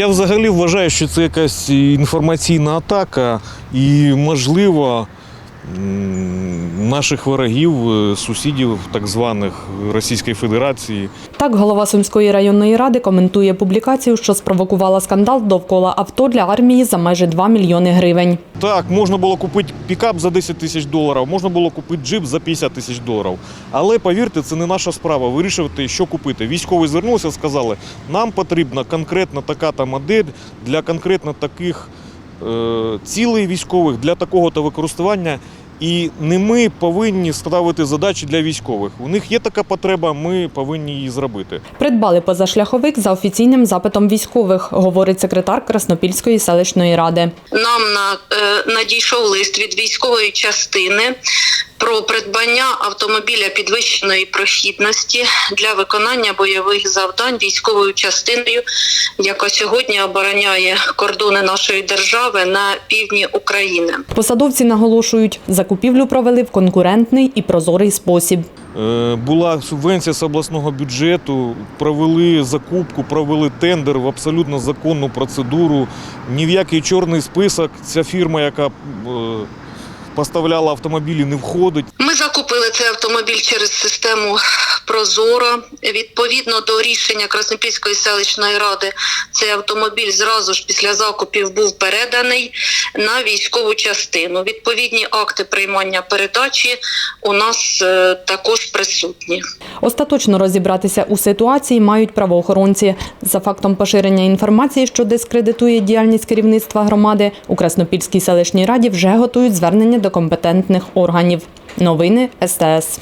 Я взагалі вважаю, що це якась інформаційна атака, і можливо наших ворогів, е, сусідів так званих Російської Федерації. Так, голова Сумської районної ради коментує публікацію, що спровокувала скандал довкола авто для армії за майже 2 мільйони гривень. Так, можна було купити пікап за 10 тисяч доларів, можна було купити джип за 50 тисяч доларів. Але повірте, це не наша справа вирішувати, що купити. Військові звернулися, сказали, нам потрібна конкретно така та модель для конкретно таких е, цілей військових, для такого та використання. І не ми повинні ставити задачі для військових. У них є така потреба, ми повинні її зробити. Придбали позашляховик за офіційним запитом військових, говорить секретар Краснопільської селищної ради. нам на, е, надійшов лист від військової частини про придбання автомобіля підвищеної прохідності для виконання бойових завдань військовою частиною, яка сьогодні обороняє кордони нашої держави на півдні України. Посадовці наголошують, закупівлю провели в конкурентний і прозорий спосіб. Е, Була субвенція з обласного бюджету, провели закупку, провели тендер в абсолютно законну процедуру. Ні в який чорний список ця фірма, яка е, поставляла автомобілі, не входить. Ми закупили цей автомобіль через систему Прозоро. Відповідно до рішення Краснопільської селищної ради, цей автомобіль зразу ж після закупів був переданий на військову частину. Відповідні акти приймання передачі у нас е, також присутні. Остаточно розібратися у ситуації мають правоохоронці. За фактом поширення інформації, що дискредитує діяльність керівництва громади, у Краснопільській селищній раді вже готують звернення до компетентних органів. Новини СТС.